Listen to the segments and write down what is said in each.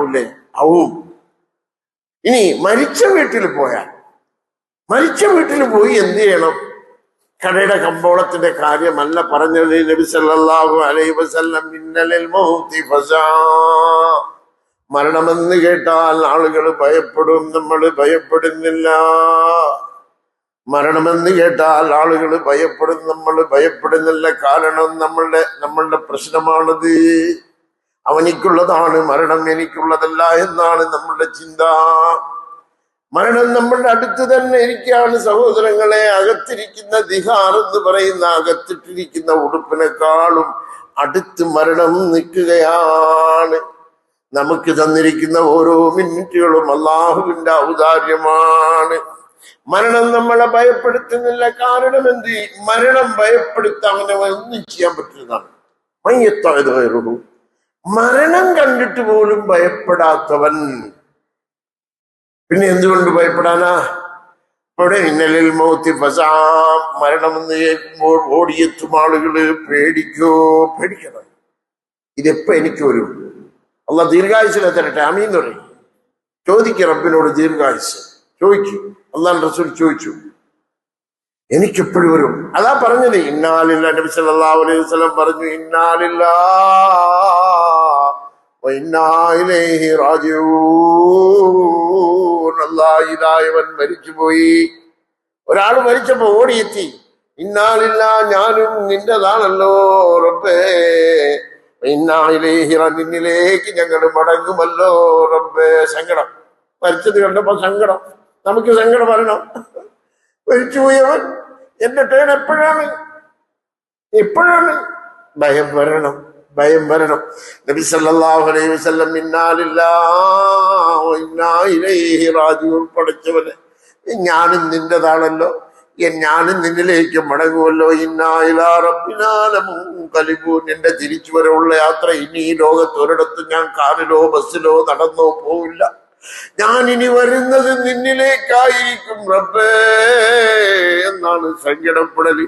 ആവൂലേ ആവും ഇനി മരിച്ച വീട്ടിൽ പോയാൽ മരിച്ച വീട്ടിൽ പോയി എന്ത് ചെയ്യണം? കടയുടെ കമ്പോളത്തിന്റെ കാര്യമല്ല പറഞ്ഞത് നബി സല്ലല്ലാഹു അലൈഹി വസല്ലം മിന്നലിൽ മൗതി ഫസാ. മരണമെന്ന് കേട്ടാൽ ആളുകൾ ഭയപ്പെടും നമ്മൾ ഭയപ്പെടുന്നില്ല. മരണമെന്ന് കേട്ടാൽ ആളുകൾ ഭയപ്പെടും നമ്മൾ ഭയപ്പെടുന്നില്ല. കാരണം നമ്മളുടെ നമ്മളുടെ പ്രശ്നമാണത്. അവനിക്കുള്ളതാണ് മരണം എനിക്കുള്ളതല്ല എന്നാണ് നമ്മളുടെ ചിന്ത. മരണം നമ്മളുടെ അടുത്ത് തന്നെ ഇരിക്കുകയാണ് സഹോദരങ്ങളെ. അകത്തിരിക്കുന്ന ദിഹാർ എന്ന് പറയുന്ന അകത്തിട്ടിരിക്കുന്ന ഉടുപ്പിനെക്കാളും അടുത്ത് മരണം നിൽക്കുകയാണ്. നമുക്ക് തന്നിരിക്കുന്ന ഓരോ മിനിറ്റുകളും അള്ളാഹുവിന്റെ ഔദാര്യമാണ്. മരണം നമ്മളെ ഭയപ്പെടുത്തുന്നില്ല. കാരണം എന്ത്? മരണം ഭയപ്പെടുത്താൻ ഒന്നും ചെയ്യാൻ പറ്റുന്നതാണ് മയ്യത്തായത് കയറുള്ളൂ മരണം കണ്ടിട്ട് പോലും ഭയപ്പെടാത്തവൻ. പിന്നെ എന്തുകൊണ്ട് ഭയപ്പെടാനാ? അവിടെ ഇന്നലിൽ മൗത്തി ഫസാ മരണമെന്ന് കേൾക്കുമ്പോൾ ഓടിയെത്തും ആളുകൾ പേടിക്കോ? പേടിക്കണം. ഇതെപ്പോ എനിക്ക് വരും അല്ല ദീർഘായുസിനെ തരട്ടെ അമീന്ന് പറയും. ചോദിക്കും റബ്ബിനോട് ദീർഘായുസ്. ചോദിച്ചു അള്ളാൻ റസൂൽ ചോദിച്ചു. എനിക്കെപ്പോഴും വരും അതാ പറഞ്ഞത് ഇന്നാലില്ല നബി സല്ലല്ലാഹു അലൈഹി വസല്ലം പറഞ്ഞു ഇന്നാലില്ലാ ഇതായവൻ മരിച്ചുപോയി. ഒരാൾ മരിച്ചപ്പോ ഓടിയെത്തി. ഇന്നാലില്ല ഞാനും നിന്റെതാണല്ലോ റബ്ബേ. ഇന്നായിലേഹി റ- നിന്നിലേക്ക് ഞങ്ങൾ മടങ്ങുമല്ലോ റബ്ബേ. സങ്കടം. മരിച്ചത് കണ്ടപ്പോ സങ്കടം. നമുക്ക് സങ്കടം വരണം. മരിച്ചുപോയവൻ എന്റെ ടേൺ എപ്പോഴാണ്? എപ്പോഴാണ്? ഭയം വരണം. ഭയം വരണം. നബി സല്ലല്ലാഹു അലൈഹി വസല്ലം ഇന്നാലില്ലാഹി പഠിച്ചവനെ ഞാനും നിന്റെതാണല്ലോ. ഞാനും നിന്നിലേക്ക് മടങ്ങുമല്ലോ ഇന്നായിലാ റബ്ബിനാലമും കലിബൂ. നിന്റെ തിരിച്ചു വരവുള്ള യാത്ര ഇനി ഈ ലോകത്ത് ഞാൻ കാറിലോ ബസ്സിലോ നടന്നോ പോവില്ല. ഞാൻ ഇനി വരുന്നത് നിന്നിലേക്കായിരിക്കും റബ്ബേ എന്നാണ് സങ്കടപ്പെടൽ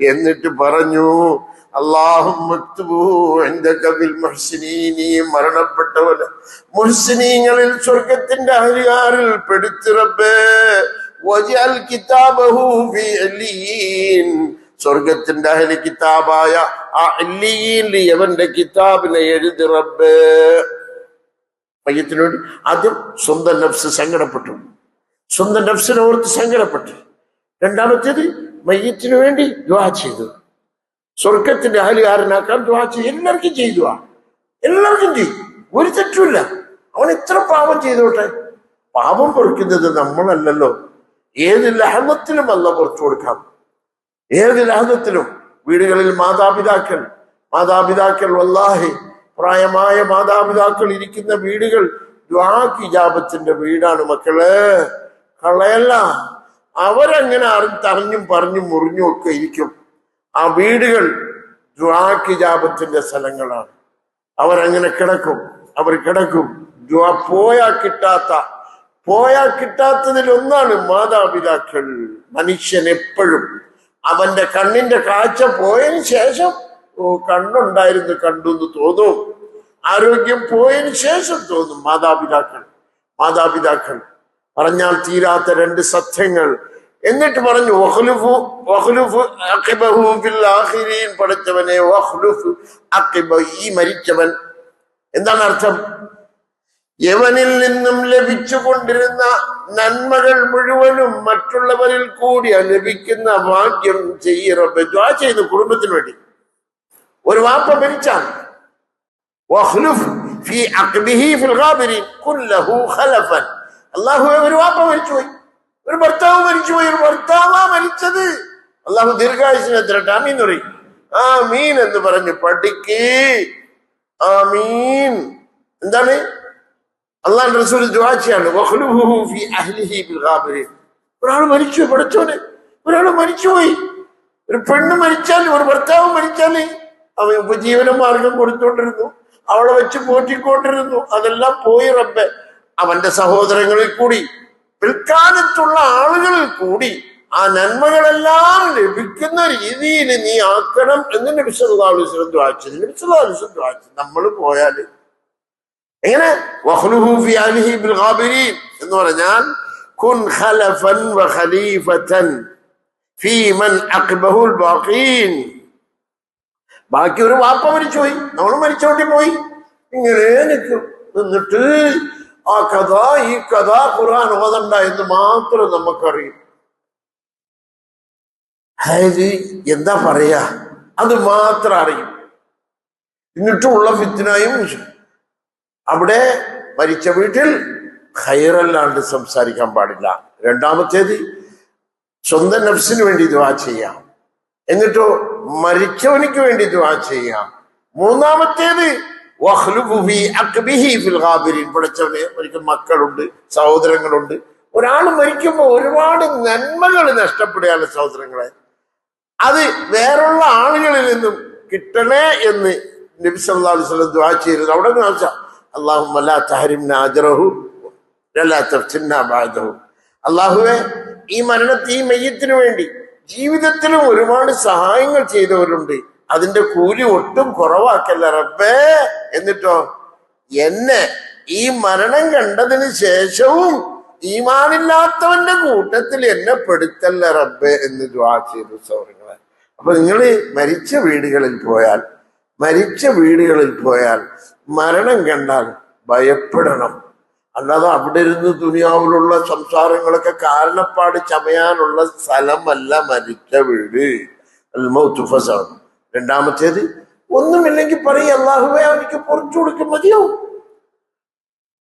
എന്നിട്ട് പറഞ്ഞു മരണപ്പെട്ടവന് മുഹ്സിനീങ്ങളിൽ സ്വർഗത്തിന്റെ അധികാരിൽ പെടുത്തിറബേ സ്വർഗത്തിന്റെ അഹലി കിതാബായ ആ അല്ലീനിൽ യവന്റെ കിതാബിനെ എഴുതി റബ്ബേ. മയ്യത്തിനു വേണ്ടി ആദ്യം സ്വന്തം നഫ്സ് സങ്കടപ്പെട്ടു. സ്വന്തം നഫ്സിനെ ഓർത്ത് സങ്കടപ്പെട്ടു. രണ്ടാമത്തേത് മയ്യത്തിനു വേണ്ടി ദ്വാ ചെയ്തു. സ്വർഗത്തിന്റെ അഹലികാരനാക്കാൻ ദുവാ ചെയ്യും. എല്ലാവർക്കും ചെയ്തു എല്ലാവർക്കും ചെയ്തു ഒരു തെറ്റുമില്ല. അവൻ ഇത്ര പാപം ചെയ്തോട്ടെ. പാപം പൊറുക്കുന്നത് നമ്മളല്ലല്ലോ. ഏത് ലഹനത്തിലും അല്ല പുറത്തു കൊടുക്കാം. ഏത് ലഹനത്തിലും വീടുകളിൽ മാതാപിതാക്കൾ. മാതാപിതാക്കൾ വല്ലാഹി. പ്രായമായ മാതാപിതാക്കൾ ഇരിക്കുന്ന വീടുകൾ ദ്വാക്കിജാപത്തിന്റെ വീടാണ് മക്കൾ. കളയല്ല. അവരങ്ങനെ അറി തറഞ്ഞും പറഞ്ഞും മുറിഞ്ഞും ഒക്കെ ഇരിക്കും. ആ വീടുകൾ ദ്വാക്കിജാപത്തിന്റെ സ്ഥലങ്ങളാണ്. അവരങ്ങനെ കിടക്കും. അവർ കിടക്കും. പോയാ കിട്ടാത്ത പോയാ കിട്ടാത്തതിൽ ഒന്നാണ് മാതാപിതാക്കൾ. മനുഷ്യൻ എപ്പോഴും അവന്റെ കണ്ണിന്റെ കാഴ്ച പോയതിന് ശേഷം ഓ കണ്ണുണ്ടായിരുന്നു കണ്ടു എന്ന് തോന്നും. ആരോഗ്യം പോയതിന് ശേഷം തോന്നും മാതാപിതാക്കൾ. മാതാപിതാക്കൾ പറഞ്ഞാൽ തീരാത്ത രണ്ട് സത്യങ്ങൾ. എന്നിട്ട് പറഞ്ഞു അഖിബഹു പഠിച്ചവനെ ഈ മരിച്ചവൻ. എന്താണ് അർത്ഥം? യവനിൽ നിന്നും ലഭിച്ചുകൊണ്ടിരുന്ന നന്മകൾ മുഴുവനും മറ്റുള്ളവരിൽ കൂടി ലഭിക്കുന്ന ഭാഗ്യം ചെയ്യറബ് ദ്വാ ചെയ്തു കുടുംബത്തിന് വേണ്ടി. ഒരു വാപ്പ മരിച്ചാണ്. അള്ളാഹു ഒരു വാപ്പ മരിച്ചുപോയി. ഒരു ഭർത്താവ് മരിച്ചുപോയി ഒരു ഭർത്താവാ മരിച്ചത്. അള്ളാഹു ദീർഘായുസിനെ തരട്ടെ. എന്ന് പറയും. ആ മീൻ എന്ന് പറഞ്ഞു പഠിക്കേ. ആ മീൻ എന്താണ് അള്ളാഹ് റസൂൽ ദ്വാചിയാണ് ഒരാൾ മരിച്ചു പഠിച്ചോനെ ഒരാൾ മരിച്ചുപോയി ഒരു പെണ്ണ് മരിച്ചാൽ ഒരു ഭർത്താവ് മരിച്ചാൽ അവൻ ഉപജീവന മാർഗം കൊടുത്തോണ്ടിരുന്നു. അവളെ വെച്ച് പോറ്റിക്കൊണ്ടിരുന്നു. അതെല്ലാം പോയി റബ്ബെ. അവന്റെ സഹോദരങ്ങളിൽ കൂടി പിൽക്കാലത്തുള്ള ആളുകളിൽ കൂടി ആ നന്മകളെല്ലാം ലഭിക്കുന്ന രീതിയിൽ നീ ആക്കണം എന്ന് ലഭിച്ചതാവശ്യം ദ്വാച്ചത് ലഭിച്ചതാവശ്യം ദ്വാച്ചത് നമ്മൾ പോയാൽ എങ്ങനെ? എന്ന് പറഞ്ഞാൽ ഖലഫൻ വ ഫീ മൻ ബാഖീൻ. ബാക്കി ഒരു വാപ്പ മരിച്ചുപോയി. നമ്മൾ മരിച്ചോട്ടി പോയി. ഇങ്ങനെ നിൽക്കും. എന്നിട്ട് ആ കഥ ഈ കഥ ഖുർആൻ ഓതണ്ട എന്ന് മാത്രം നമുക്കറിയും. അതായത് എന്താ പറയാ? അത് മാത്രം അറിയും. എന്നിട്ടുള്ള ഫിത്തിനായും അവിടെ മരിച്ച വീട്ടിൽ ഹൈറല്ലാണ്ട് സംസാരിക്കാൻ പാടില്ല. രണ്ടാമത്തേത് സ്വന്തം നഫ്സിന് വേണ്ടി ദ്വാ ചെയ്യാം. എന്നിട്ടോ മരിച്ചവനിക്ക് വേണ്ടി ദ്വാ ചെയ്യാം. മൂന്നാമത്തേത് പഠിച്ചവനെ ഒരിക്കൽ മക്കളുണ്ട് സഹോദരങ്ങളുണ്ട്. ഒരാൾ മരിക്കുമ്പോൾ ഒരുപാട് നന്മകൾ നഷ്ടപ്പെടുകയാണ് സഹോദരങ്ങളെ. അത് വേറുള്ള ആളുകളിൽ നിന്നും കിട്ടണേ എന്ന് നബി വസല്ലം ദുആ ചെയ്തത് അവിടെ നിന്ന് വെച്ചാൽ അല്ലാഹുമ്മ ലാ തഹരിം അല്ലാഹുവേ ഈ മരണത്തെ ഈ മയ്യത്തിനു വേണ്ടി ജീവിതത്തിലും ഒരുപാട് സഹായങ്ങൾ ചെയ്തവരുണ്ട്. അതിന്റെ കൂലി ഒട്ടും കുറവാക്കല്ല റബ്ബേ. എന്നിട്ടോ? എന്നെ ഈ മരണം കണ്ടതിന് ശേഷവും ഈമാനില്ലാത്തവന്റെ കൂട്ടത്തിൽ എന്നെ പെടുത്തല്ല റബ്ബേ എന്ന് ചെയ്തു സൗരങ്ങളെ അപ്പൊ നിങ്ങൾ മരിച്ച വീടുകളിൽ പോയാൽ മരിച്ച വീടുകളിൽ പോയാൽ മരണം കണ്ടാൽ ഭയപ്പെടണം. അല്ലാതെ അവിടെ ഇരുന്ന് ദുനിയാവിലുള്ള സംസാരങ്ങളൊക്കെ കാരണപ്പാട് ചമയാനുള്ള സ്ഥലമല്ല മരിച്ച വീട്. അൽമൗത്ത് ഫസാണ് രണ്ടാമത്തേത് ഒന്നുമില്ലെങ്കിൽ പറയും അള്ളാഹുവേ അവനിക്ക് പൊറിച്ചു കൊടുക്കും മതിയോ?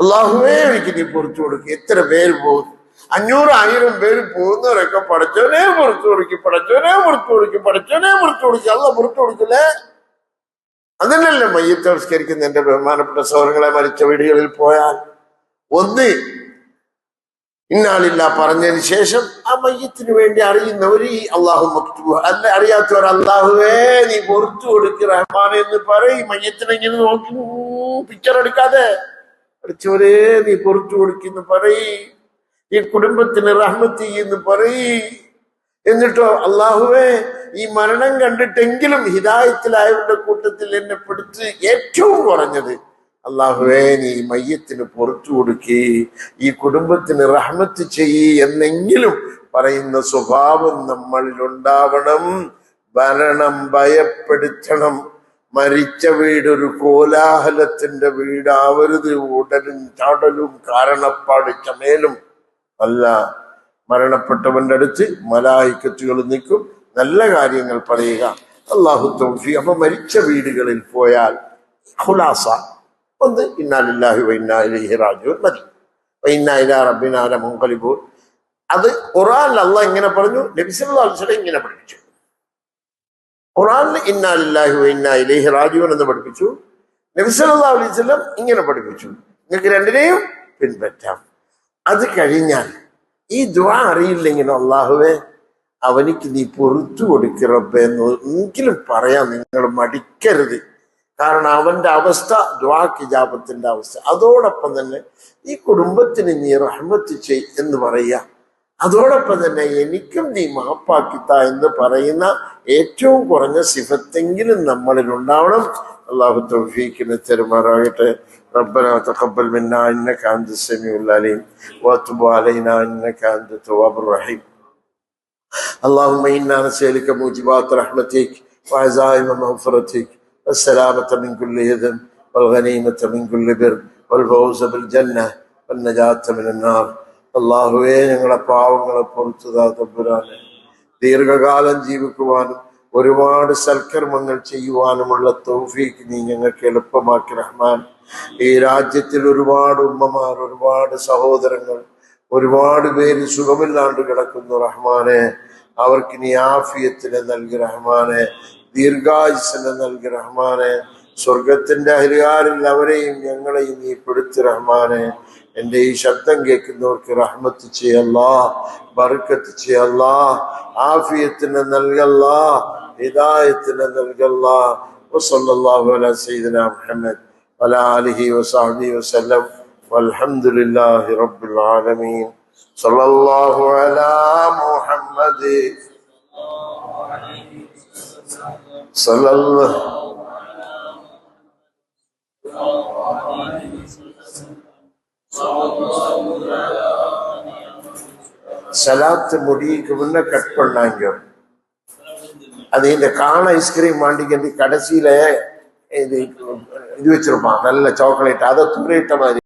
അള്ളാഹുവേ എനിക്ക് നീ പൊറിച്ചു കൊടുക്കും. എത്ര പേര് പോകും? അഞ്ഞൂറായിരം പേര് പോകുന്നവരൊക്കെ പഠിച്ചവനെ പൊറിച്ചു കൊടുക്കും പഠിച്ചവനെ പൊറിച്ചു കൊടുക്കും പഠിച്ചവനെ പൊറിച്ചു കൊടുക്കും. അല്ല പൊറിച്ചു കൊടുക്കില്ലേ? അതിനല്ലേ മയ്യത്ത് നമസ്കരിക്കുന്ന എന്റെ ബഹുമാനപ്പെട്ട സൗരങ്ങളെ മരിച്ച വീടുകളിൽ പോയാൽ? ഒന്ന് ഇന്നാളില്ല പറഞ്ഞതിന് ശേഷം ആ മയ്യത്തിന് വേണ്ടി അറിയുന്നവർ ഈ അള്ളാഹു മക്തൂബ്. അല്ല അറിയാത്തവർ അള്ളാഹുവേ നീ പൊറത്തു കൊടുക്ക് റഹ്മാനെ എന്ന് പറയും. മയ്യത്തിനെ ഇങ്ങനെ നോക്കി പിക്ചർ എടുക്കാതെ. അടിച്ചവരെ നീ പൊറത്തു കൊടുക്കുന്നു പറയ്. ഈ കുടുംബത്തിന് റഹ്മത്ത് എന്ന് പറയ്. എന്നിട്ടോ അള്ളാഹുവേ ഈ മരണം കണ്ടിട്ടെങ്കിലും ഹിതായത്തിലായവരുടെ കൂട്ടത്തിൽ എന്നെ പെടുത്ത് ഏറ്റവും കുറഞ്ഞത് അള്ളാഹുവേ നീ മയ്യത്തിന് പുറത്തു കൊടുക്കേ ഈ കുടുംബത്തിന് റഹ്മത്ത് ചെയ്യ് എന്നെങ്കിലും പറയുന്ന സ്വഭാവം നമ്മളിൽ ഉണ്ടാവണം ഭരണം ഭയപ്പെടുത്തണം. മരിച്ച വീടൊരു കോലാഹലത്തിന്റെ വീടാവരുത്. ഉടലും ചാടലും കാരണപ്പാട് ചമേലും അല്ല മരണപ്പെട്ടവന്റെ അടുത്ത് മലായിക്കത്തുകൾ നിൽക്കും. നല്ല കാര്യങ്ങൾ പറയുക. അള്ളാഹു തോഫി അപ്പൊ മരിച്ച വീടുകളിൽ പോയാൽ ഖുലാസ. ഒന്ന് ഇന്നാലില്ലാഹി വൈന്നാലിഹി രാജു മതി. വൈന്നായില റബിനാല മുൻകലിബൂൻ. അത് ഖുറാനിൽ അല്ല ഇങ്ങനെ പറഞ്ഞു നബി അലൈഹി വസല്ലം ഇങ്ങനെ പഠിപ്പിച്ചു. ഖുറാനിൽ ഇന്നാലില്ലാഹി വൈന്നാലിഹി രാജു എന്ന് പഠിപ്പിച്ചു. നബി സല്ലല്ലാഹു അലൈഹി വസല്ലം ഇങ്ങനെ പഠിപ്പിച്ചു. നിങ്ങൾക്ക് രണ്ടിനെയും പിൻപറ്റാം. അത് കഴിഞ്ഞാൽ ഈ ദ്വാ അറിയില്ലെങ്കിൽ അള്ളാഹുവെ അവനിക്ക് നീ പൊറത്തു കൊടുക്കറപ്പെന്ന് എങ്കിലും പറയാൻ നിങ്ങൾ മടിക്കരുത്. കാരണം അവന്റെ അവസ്ഥ ദ്വാ കിജാപത്തിന്റെ അവസ്ഥ അതോടൊപ്പം തന്നെ ഈ കുടുംബത്തിന് നീ റഹ്മത്ത് ചെയ് എന്ന് പറയുക അതോടൊപ്പം തന്നെ എനിക്കും നീ മാപ്പാക്കിത്ത എന്ന് പറയുന്ന ഏറ്റവും കുറഞ്ഞ സിഫത്തെങ്കിലും നമ്മളിൽ ഉണ്ടാവണം അള്ളാഹു തൗഫീഖിന് തരുമാറാകട്ടെ ربنا تقبل منا انك انت السميع العليم وتب علينا انك انت التواب الرحيم اللهم انا نسالك موجبات رحمتك وعزائم مغفرتك والسلامة من كل إثم والغنيمة من كل بر والفوز بالجنة والنجاة من النار അള്ളാഹുവേ ഞങ്ങളെ പാവങ്ങളെ പുറത്തുതാ തമ്പുരാനെ ദീർഘകാലം ജീവിക്കുവാനും ഒരുപാട് സൽക്കർമ്മങ്ങൾ ചെയ്യുവാനുമുള്ള തൗഫീക്ക് നീ ഞങ്ങൾക്ക് എളുപ്പമാക്കി റഹ്മാൻ ഈ രാജ്യത്തിൽ ഒരുപാട് ഉമ്മമാർ ഒരുപാട് സഹോദരങ്ങൾ ഒരുപാട് പേര് സുഖമില്ലാണ്ട് കിടക്കുന്നു റഹ്മാനെ അവർക്ക് നീ ആഫിയത്തിനെ നൽകി റഹ്മാനെ ദീർഘായുസിനെ നൽകി റഹ്മാനെ സ്വർഗത്തിന്റെ അഹരികാരിൽ അവരെയും ഞങ്ങളെയും നീ പെടുത്തി റഹ്മാനെ എന്റെ ഈ ശബ്ദം കേൾക്കുന്നവർക്ക് റഹ്മത്ത് ചെയ്യല്ലാ ബർക്കത്ത് ചെയ്യല്ലാ ആഫിയത്തിന് നൽകല്ലാ ഹിദായത്തിന് നൽകല്ലാ വസല്ലല്ലാഹു അലാ സയ്യിദിനാ മുഹമ്മദ് വലാ ആലിഹി വസഹബിഹി വസല്ലം والحمد لله رب العالمين صلى الله على محمد صلى الله சலாத்து முடிக்கு முன்ன கட் பண்ணாங்க அது இந்த காண ஐஸ்கிரீம் வாண்டிக்கு கடைசியில இது இது வச்சிருப்பான் நல்ல சாக்லேட் அதை துரைட்ட மாதிரி